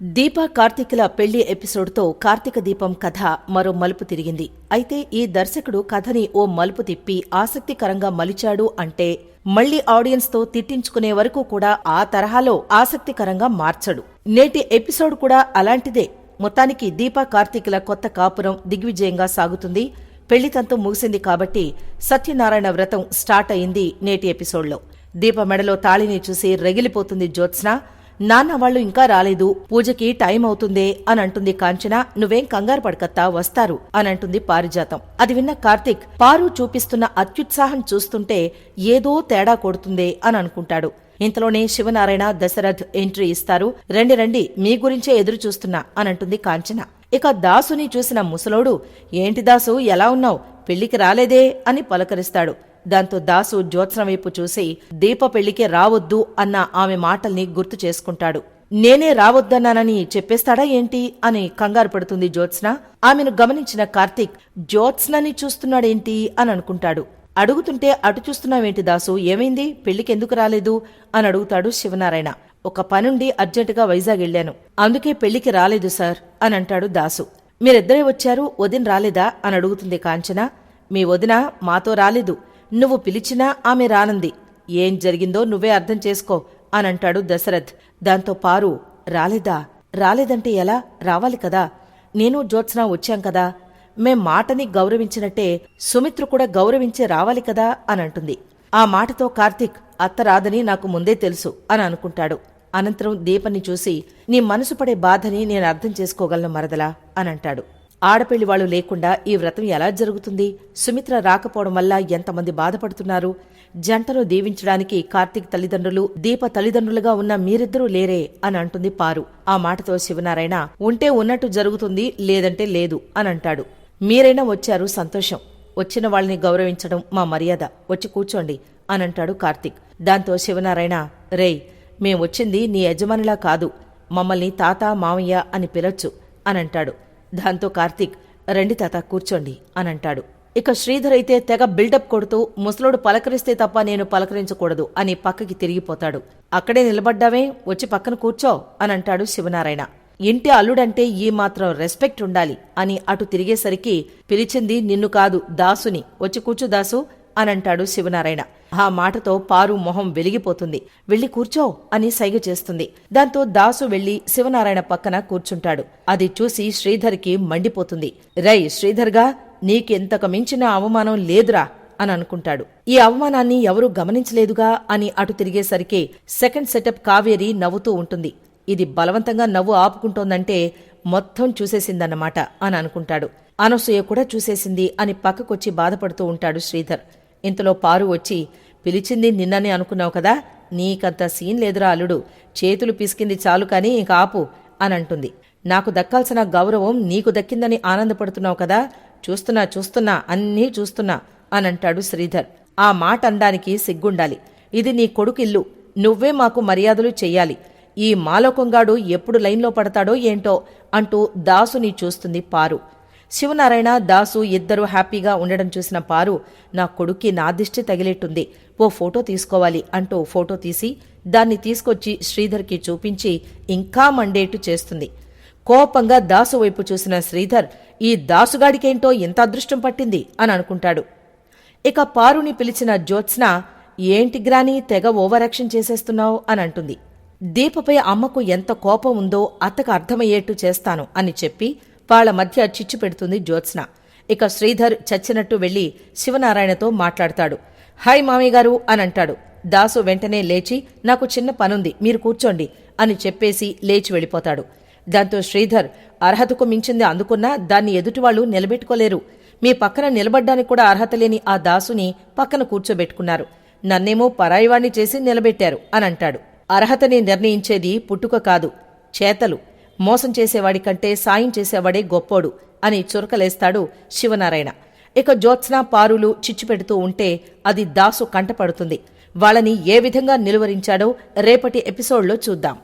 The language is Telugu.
దీప కార్తీకుల పెళ్ళి ఎపిసోడ్తో కార్తీక దీపం కథ మరో మలుపు తిరిగింది. అయితే ఈ దర్శకుడు కథని ఓ మలుపు తిప్పి ఆసక్తికరంగా మలిచాడు అంటే మళ్ళీ ఆడియన్స్తో తిట్టించుకునే వరకు కూడా ఆ తరహాలో ఆసక్తికరంగా మార్చడు. నేటి ఎపిసోడ్ కూడా అలాంటిదే. మొత్తానికి దీప కార్తీకుల కొత్త కాపురం దిగ్విజయంగా సాగుతుంది. పెళ్ళితంతు ముగిసింది కాబట్టి సత్యనారాయణ వ్రతం స్టార్ట్ అయింది నేటి ఎపిసోడ్లో. దీప మెడలో తాళిని చూసి రగిలిపోతుంది జ్యోత్స్న. నాన్న వాళ్ళు ఇంకా రాలేదు. పూజకి టైం అవుతుందే అని అంటుంది కాంచన. నువ్వేం కంగారు పడకత్తా వస్తారు అని అంటుంది పారిజాతం. అది విన్న కార్తిక్ పారు చూపిస్తున్న అత్యుత్సాహం చూస్తుంటే ఏదో తేడా కొడుతుందే అని అనుకుంటాడు. ఇంతలోనే శివనారాయణ దశరథ్ ఎంట్రీ ఇస్తారు. రండి రండి మీ గురించే ఎదురు చూస్తున్నా అని అంటుంది కాంచన. ఇక దాసుని చూసిన ముసలోడు ఏంటి దాసు ఎలా ఉన్నావు? పెళ్ళికి రాలేదే? అని పలకరిస్తాడు. దాంతో దాసు జ్యోత్స్న వైపు చూసి దీప పెళ్ళికి రావద్దు అన్న ఆమె మాటల్ని గుర్తు చేసుకుంటాడు. నేనే రావద్దన్నానని చెప్పేస్తాడా ఏంటి? అని కంగారు పడుతుంది జ్యోత్స్న. ఆమెను గమనించిన కార్తీక్ జ్యోత్స్నని చూస్తున్నాడేంటి? అని అనుకుంటాడు. అడుగుతుంటే అటు చూస్తున్నావేంటి దాసు? ఏమైంది? పెళ్ళికెందుకు రాలేదు? అని అడుగుతాడు శివనారాయణ. ఒక పనుండి అర్జెంటుగా వైజాగ్ వెళ్ళాను. అందుకే పెళ్ళికి రాలేదు సార్ అని అంటాడు దాసు. మీరిద్దరే వచ్చారు? వదిన రాలేదా? అని అడుగుతుంది కాంచన. మీ వదిన మాతో రాలేదు. నువ్వు పిలిచినా ఆమె రానంది. ఏం జరిగిందో నువ్వే అర్థం చేసుకో అనంటాడు దశరథ్. దాంతో పారు రాలేదా? రాలేదంటే ఎలా? రావాలి కదా. నేను జ్యోత్స్న వచ్చాం కదా. మేం మాటని గౌరవించినట్టే సుమిత్ర కూడా గౌరవించి రావాలి కదా అనంటుంది. ఆ మాటతో కార్తీక్ అత్త రాదని నాకు ముందే తెలుసు అని అనుకుంటాడు. అనంతరం దీపని చూసి నీ మనసు పడే బాధని నేను అర్థం చేసుకోగలను మరదలా? అని ఆడపిల్లి వాళ్ళు లేకుండా ఈ వ్రతం ఎలా జరుగుతుంది? సుమిత్ర రాకపోవడం వల్ల ఎంతమంది బాధపడుతున్నారు? జంటను దీవించడానికి కార్తీక్ తల్లిదండ్రులు దీప తల్లిదండ్రులుగా ఉన్న మీరిద్దరూ లేరే అని అంటుంది పారు. ఆ మాటతో శివనారాయణ ఉంటే ఉన్నట్టు జరుగుతుంది లేదంటే లేదు అని అంటాడు. మీరైనా వచ్చారు సంతోషం. వచ్చిన వాళ్ళని గౌరవించడం మా మర్యాద. వచ్చి కూర్చోండి అని అంటాడు కార్తీక్. దాంతో శివనారాయణ రేయ్ మేం వచ్చింది నీ యజమానిలా కాదు. మమ్మల్ని తాత మామయ్య అని పిలొచ్చు అని అంటాడు. దాంతో కార్తీక్ రండి తాత కూర్చోండి అని అంటాడు ఇక శ్రీధర్ అయితే తెగ బిల్డప్ కొడుతూ ముసలోడు పలకరిస్తే తప్ప నేను పలకరించకూడదు అని పక్కకి తిరిగిపోతాడు. అక్కడే నిలబడ్డావే వచ్చి పక్కన కూర్చో అని అంటాడు శివనారాయణ. ఇంటి అల్లుడంటే ఈ మాత్రం రెస్పెక్ట్ ఉండాలి అని అటు తిరిగేసరికి పిలిచింది నిన్ను కాదు దాసుని వచ్చి కూర్చు దాసు అని అంటాడు శివనారాయణ. ఆ మాటతో పారు మొహం వెలిగిపోతుంది. వెళ్ళి కూర్చో అని సైగ చేస్తుంది. దాంతో దాసు వెళ్ళి శివనారాయణ పక్కన కూర్చుంటాడు. అది చూసి శ్రీధర్కి మండిపోతుంది. రై శ్రీధర్గా నీకెంతకు మించిన అవమానం లేదురా అని అనుకుంటాడు. ఈ అవమానాన్ని ఎవరూ గమనించలేదుగా అని అటు తిరిగేసరికి సెకండ్ సెటప్ కావేరి నవ్వుతూ ఉంటుంది. ఇది బలవంతంగా నవ్వు ఆపుకుంటోందంటే మొత్తం చూసేసిందన్నమాట అని అనుకుంటాడు. అనసూయ కూడా చూసేసింది అని పక్కకొచ్చి బాధపడుతూ ఉంటాడు శ్రీధర్. ఇంతలో పారు వచ్చి పిలిచింది నిన్ననే అనుకున్నావు కదా నీకంత సీన్ లేదురా అల్లుడు చేతులు పిసికింది చాలు కానీ ఇంక ఆపు అని అంటుంది నాకు దక్కాల్సిన గౌరవం నీకు దక్కిందని ఆనందపడుతున్నావు కదా చూస్తున్నా చూస్తున్నా అన్నీ చూస్తున్నా అని అంటాడు శ్రీధర్. ఆ మాట అనడానికి సిగ్గుండాలి. ఇది నీ కొడుకిల్లు నువ్వే మాకు మర్యాదలు చెయ్యాలి. ఈ మాలోకంగాడు ఎప్పుడు లైన్లో పడతాడో ఏంటో అంటూ దాసుని చూస్తుంది పారు. శివనారాయణ దాసు ఇద్దరూ హ్యాపీగా ఉండడం చూసిన పారు నా కొడుక్కి నా దిష్టి తగిలేట్టుంది. ఓ ఫోటో తీసుకోవాలి అంటూ ఫోటో తీసి దాన్ని తీసుకొచ్చి శ్రీధర్కి చూపించి ఇంకా మండేట్టు చేస్తుంది. కోపంగా దాసు వైపు చూసిన శ్రీధర్ ఈ దాసుగాడికేంటో ఎంత అదృష్టం పట్టింది అని అనుకుంటాడు. ఇక పారుని పిలిచిన జ్యోత్స్న ఏంటి గ్రాని తెగ ఓవరాక్షన్ చేసేస్తున్నావు అని అంటుంది. దీపపై అమ్మకు ఎంత కోపం ఉందో అత్తకు అర్థమయ్యేట్టు చేస్తాను అని చెప్పి వాళ్ళ మధ్య చిచ్చు పెడుతుంది జ్యోత్స్న. ఇక శ్రీధర్ చచ్చినట్టు వెళ్ళి శివనారాయణతో మాట్లాడతాడు. హాయ్ మామయ్య గారు అని అంటాడు. దాసు వెంటనే లేచి నాకు చిన్న పనుంది మీరు కూర్చోండి అని చెప్పేసి లేచి వెళ్ళిపోతాడు. దాంతో శ్రీధర్ అర్హతకు మించింది అందుకున్నా దాన్ని ఎదుటివాళ్ళు నిలబెట్టుకోలేరు. మీ పక్కన నిలబడ్డానికి కూడా అర్హత లేని ఆ దాసుని పక్కన కూర్చోబెట్టుకున్నారు. నన్నేమో పరాయివాణ్ణి చేసి నిలబెట్టారు అని అంటాడు. అర్హతని నిర్ణయించేది పుట్టుక కాదు చేతలు. మోసం చేసేవాడి కంటే సాయం చేసేవాడే గొప్పోడు అని చురకలేస్తాడు శివనారాయణ. ఇక జ్యోత్స్న పారులు చిచ్చు పెడుతూ ఉంటే అది దాసు కంటపడుతుంది. వాళ్ళని ఏ విధంగా నిలువరించాడో రేపటి ఎపిసోడ్లో చూద్దాం.